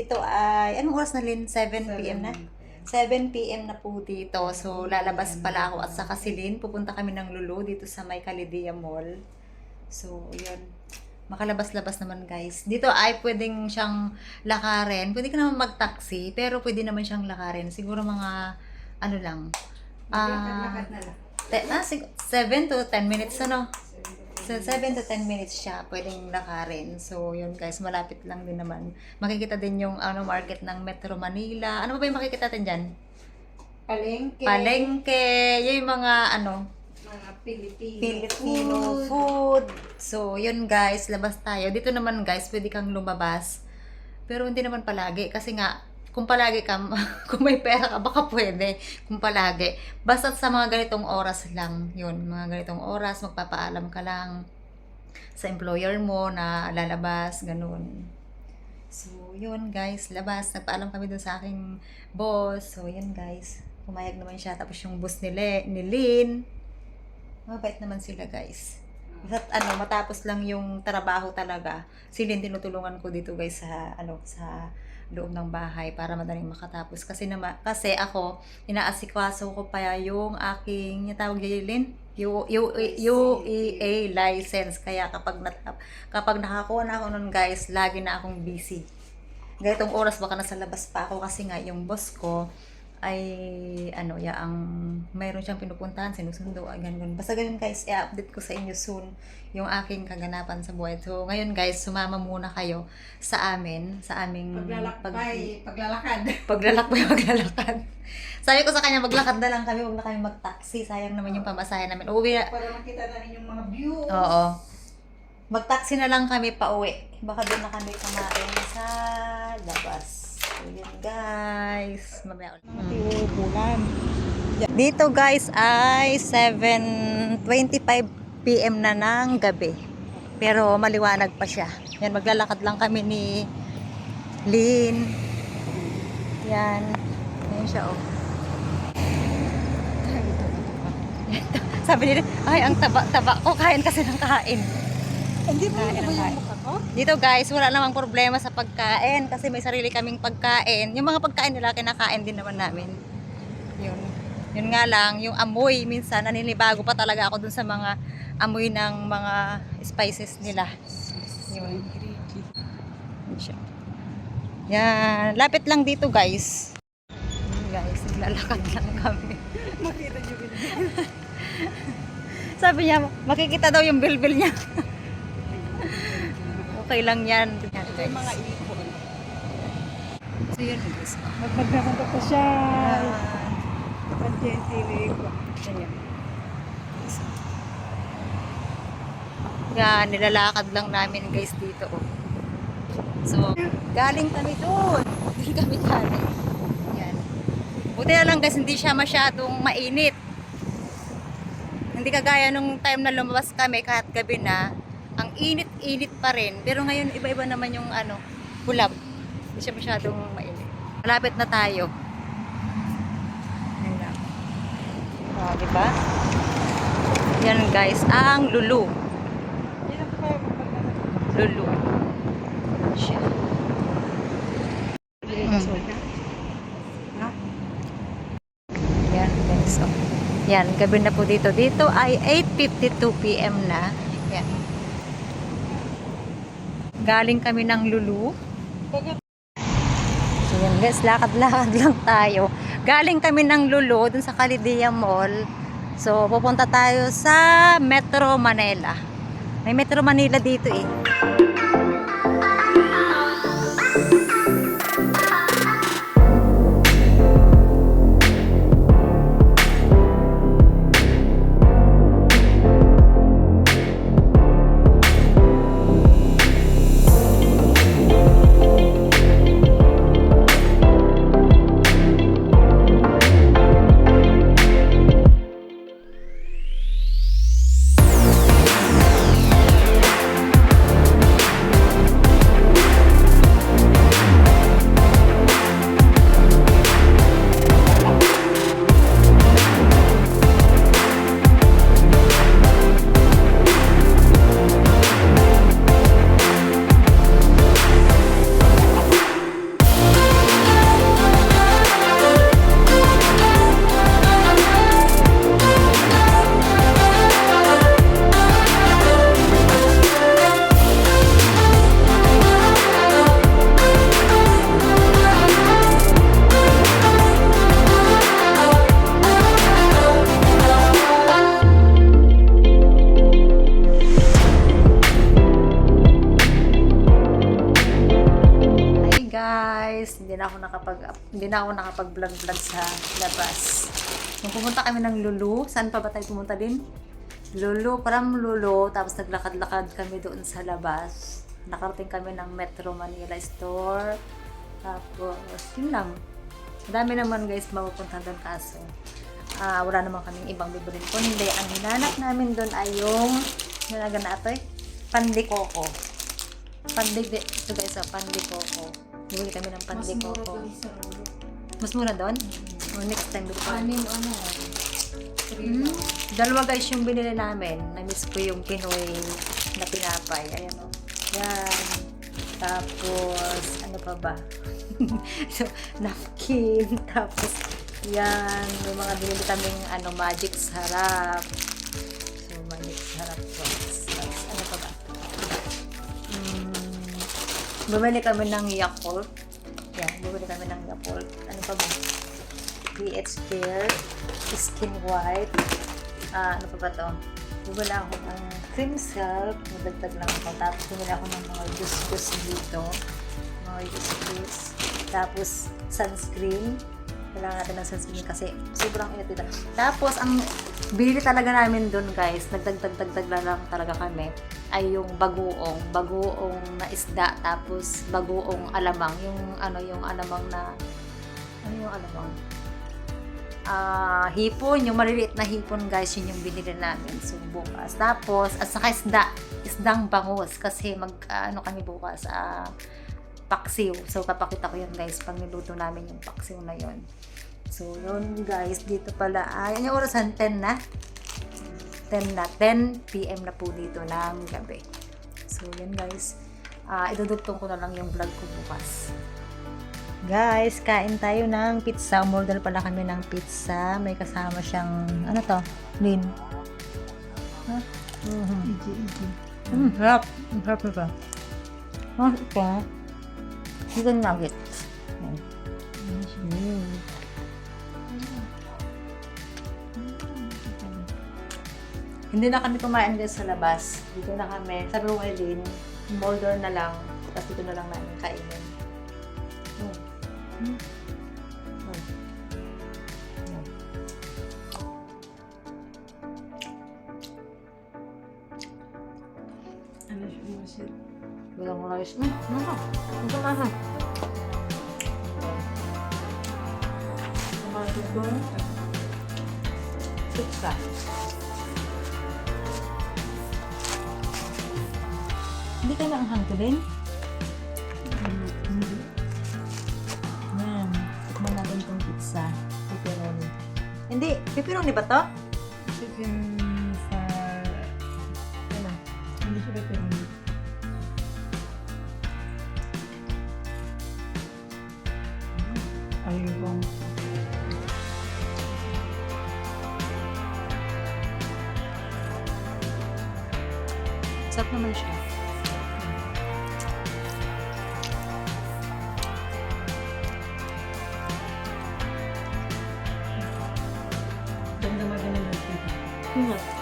Dito ay, anong oras na Lin? 7 p.m. na? 7 p.m. na po dito. So, lalabas pala ako at saka si Lin. Pupunta kami ng Lulu dito sa May Calidia Mall. So, yun. Makalabas-labas naman guys. Dito ay pwedeng siyang lakarin. Pwede ka naman mag-taxi, pero pwede naman siyang lakarin. Siguro mga, ano lang, ah, te- ah, 7 to 10 minutes, ano? So, 7 to 10 minutes siya, pwedeng lakarin. So, yun guys, malapit lang din naman. Makikita din yung ano market ng Metro Manila. Ano ba ba yung makikita natin dyan? Palengke. Palengke, yung mga ano, Mga Pilipino. Filipino food. food. So, yun guys, labas tayo. Dito naman guys, pwede kang lumabas. Pero hindi naman palagi. Kasi nga, kung palagi ka, kung may pera ka, baka pwede. Kung palagi. Basta sa mga ganitong oras lang. Yun, mga ganitong oras, magpapaalam ka lang sa employer mo na lalabas, ganun. So, yun guys, labas. Nagpaalam kami dun sa aking boss. So, yun guys. Pumayag naman siya. Tapos yung boss ni, Le, ni Lynn. Mabait naman sila guys. At ano, matapos lang yung trabaho talaga. Si Lynn tinutulungan ko dito guys sa ano sa loob ng bahay para madaling makatapos. Kasi nama, kasi ako inaasikaso ko pa yung aking yung tawag U, UEA license. Kaya kapag natap, kapag nakakuha na ako nun guys lagi na akong busy. Ganitong oras baka nasa labas pa ako kasi nga yung boss ko ay ano ya ang mayroon siyang pinupuntahan sinusundo ay ganun. Basta ganun guys i-update ko sa inyo soon yung aking kaganapan sa buhay. So ngayon guys sumama muna kayo sa amin sa aming Paglalakbay. Paglalakad. paglalakbay maglalakad sabi ko sa kanya maglakad na lang kami wag na kami mag-taxi. Sayang naman yung pamasahe namin. Uuwi na Para makita namin yung mga views. oo. Mag-taxi na lang kami pa uwi baka doon na kami kumain sa labas so yun guys mamaya ulit. Dito guys ay 7.25 PM na ng gabi. Pero maliwanag pa siya. Yan, maglalakad lang kami ni Lynn. Yan. Yan siya oh. Sabi nila, ay ang taba-taba ko, kain kasi ng kain. Hindi mo kain. yung mukha? Dito guys, wala namang problema sa pagkain kasi may sarili kaming pagkain. Yung mga pagkain nila kinakain din naman namin. Yun. Yun nga lang, yung amoy minsan naninibago pa talaga ako dun sa mga amoy ng mga spices nila. Yun. Yan, lapit lang dito guys. Guys, naglalakad lang kami. Makita niyo rin. Sabi niya, makikita daw yung bilbil niya. okay lang yan. Yan, Ito yung mga guys. ipon. So yun guys. Magmagnakanto pa siya. Ah, Pagkentili ko. Ganyan. Yan, nilalakad lang namin guys dito. Oh. So, galing kami doon. Doon kami galing. Yan. Buti na lang guys, hindi siya masyadong mainit. Hindi kagaya nung time na lumabas kami kahit gabi na, ang init-init pa rin. Pero ngayon, iba-iba naman yung ano, hulab. Hindi siya masyadong mainit. Malapit na tayo. Yan lang. Oh, di ba? Yan guys, ang lulu. Lulu. Siya. Mm. Yan guys. Oh. Yan, gabi na po dito. Dito ay 8.52 p.m. na. Yan. Galing kami ng lulu. So yan guys, lakad-lakad lang tayo. Galing kami ng Lulu dun sa Calidia Mall. So pupunta tayo sa Metro Manila. May Metro Manila dito eh. Ako nakapag hindi na ako nakapag-vlog-vlog sa labas. Nung pumunta kami ng Lulu, saan pa ba tayo pumunta din? Lulu, parang Lulu, tapos naglakad-lakad kami doon sa labas. Nakarating kami ng Metro Manila Store. Tapos, yun lang. Madami naman guys mapupunta doon kaso. ah wala naman kaming ibang bibilin kundi ang hinanap namin doon ay yung nalaga na ito eh, pandikoko. Pandik, ito guys, ah, pandikoko. Bumili kami ng pandikoko. Mas mura doon? Oh, next time bili ko. Anim ano? Hmm? Dalawa guys yung binili namin. Na-miss ko yung Pinoy na pinapay. Ayan o. Yan. Tapos, ano pa ba? so, napkin. Tapos, yan. May mga binili kaming ano, magic sarap. So, magic sarap po. Bumili kami ng Yakult. Yan, bumili kami ng Yakult. Ano pa ba? PH Care, Skin White, ah, ano pa ba to? Bumili ako ng cream silk, madagdag lang ako. Tapos bumili ako ng mga juice-juice dito. Mga juice-juice. Tapos sunscreen. Kailangan natin ng sunscreen kasi sobrang init dito. Tapos ang binili talaga namin doon guys, nagdagdag-dagdag na lang talaga kami ay yung bagoong, bagoong na isda, tapos bagoong alamang, yung ano yung alamang na ano yung alamang? ah hipon, yung maliliit na hipon guys, yun yung binili namin. So, bukas. Tapos, at saka isda, isdang bangus. Kasi mag, ah, ano kami bukas, ah, paksiw. So, papakita ko yun guys, pag niluto namin yung paksiw na yun. So, yun guys, dito pala, ay, yung orasan, 10 na. 10 na, 10 p.m. na po dito ng gabi. So, yun guys. Ah, idudugtong ko na lang yung vlog ko bukas. Guys, kain tayo ng pizza. Umorder pala kami ng pizza. May kasama siyang, ano to? Lin. Huh? Mhm. Iji, iji. Mm, harap. Harap nito. Ah, ito. Chicken nugget. Yan. Mm. Hindi na kami kumain din sa labas. Dito na kami. Sabi ko kay Lynn, order na lang. Tapos dito na lang namin kainin. Mm. Mm. Mm. Mm. Ano siya mo siya? Walang rice. Mm, ano ka? Ano ka na? Kumain ko. Pizza. Hindi ka na ang hangtulin? Hindi. Yan. Tikman natin itong pizza. Pepperoni. Hindi. Pepperoni ba to? Chicken Ayun. Sarap naman siya. Ganda maganda pizza. Hmm.